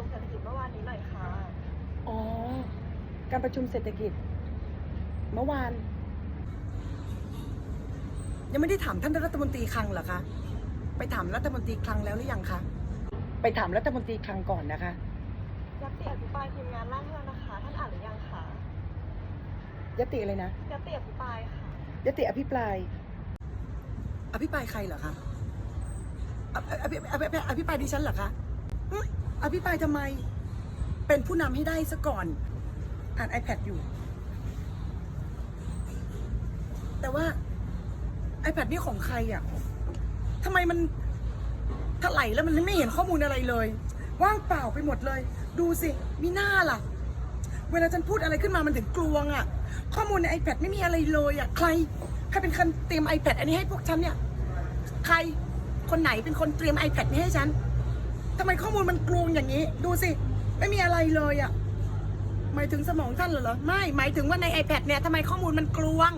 ชุมเศรษฐกิจเมื่อวานนี้หน่อยค่ะ อ๋อ การประชุมเศรษฐกิจ เมื่อวาน ยังไม่ได้ถามท่านรัฐมนตรีคลังเหรอคะ ไปถามรัฐมนตรีคลังแล้วหรือยังคะ ไปถามรัฐมนตรีคลังก่อนนะคะ ยัตติอภิปรายทีมงานร่างให้แล้วนะคะ ท่านอ่านหรือยังคะยติอะไรนะ ยัตติอภิปรายค่ะ ยติอภิปราย อภิปรายใครเหรอคะ อภิอภิอภิอภิอภิปรายดิฉันเหรอคะหึ อภิปรายทำไม เป็นผู้นำให้ได้ซะก่อน อ่าน iPad อยู่ แต่ว่า iPad นี่ของใครอะทำไมมันถลายแล้วมันไม่เห็นข้อมูลอะไรเลย ว่างเปล่าไปหมดเลย ดูสิ มีหน้าล่ะ เวลาฉันพูดอะไรขึ้นมามันถึงกลวงอะ่ะ ข้อมูลใน iPad ไม่มีอะไรเลยอะ่ะ ใคร ใครเป็นคนเตรียม iPad อันนี้ให้พวกฉันเนี่ย ใคร คนไหนเป็นคนเตรียม iPad นี้ให้ฉัน ทำไมข้อมูลมันกลวงอย่างนี้ ดูสิ ไม่มีอะไรเลยอะ่ะ หมายถึงสมองท่านเหรอ ไม่ หมายถึงว่าใน iPad เนี่ยทำไมข้อมูลมันกลวง